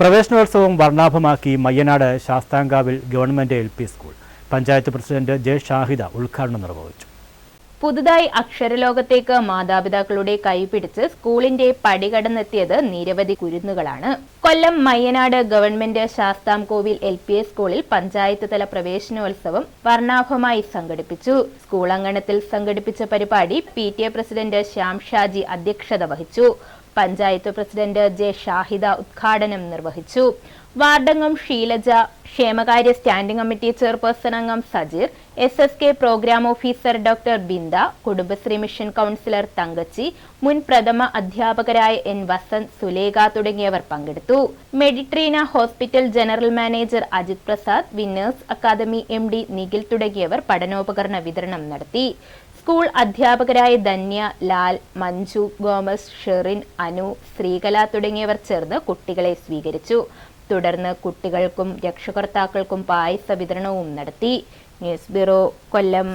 പ്രവേശനോത്സവം വർണാഭമാക്കി Mayyanad ശാസ്താംകാവിൽ government L P school. Panchayat president J Shahida ഉദ്ഘാടനം നിർവഹിച്ചു. പുതുതായി അക്ഷരലോകത്തേക്ക് മാതാപിതാക്കളുടെ കൈപിടിച്ച് സ്കൂളിന്റെ പടികടന്നെത്തിയത് നിരവധി കുരുന്നുകളാണ്. Kollam Mayyanad government Sasthamkovil L P S സ്കൂളിൽ പഞ്ചായത്ത് തല പ്രവേശനോത്സവം വർണാഭമായി സംഘടിപ്പിച്ചു. സ്കൂൾ അങ്കണത്തിൽ സംഘടിപ്പിച്ച പരിപാടി P T A president Shyam Shaji അധ്യക്ഷത വഹിച്ചു. പഞ്ചായത്ത് പ്രസിഡന്റ് ജെ ഷാഹിദ ഉദ്ഘാടനം നിർവഹിച്ചു. വാർഡംഗം ഷീലജ ക്ഷേമകാര്യ സ്റ്റാൻഡിംഗ് കമ്മിറ്റി ചെയർപേഴ്സൺ അംഗം Sajeer S S K programme officer doctor Binda Kudumbashree mission councillor Thankachi മുൻ പ്രഥമ അധ്യാപകരായ എൻ വസന്ത് സുലേഖ തുടങ്ങിയവർ പങ്കെടുത്തു. Meditrina hospital general manager Ajith Prasad winners academy M D Nikhil തുടങ്ങിയവർ പഠനോപകരണ വിതരണം നടത്തി. സ്കൂൾ അധ്യാപകരായ ധന്യ ലാൽ മഞ്ജു ഗോമസ് ഷെറിൻ അനു ശ്രീകല തുടങ്ങിയവർ ചേർന്ന് കുട്ടികളെ സ്വീകരിച്ചു. തുടർന്ന് കുട്ടികൾക്കും രക്ഷകർത്താക്കൾക്കും പായസ വിതരണവും നടത്തി. News bureau Kollam.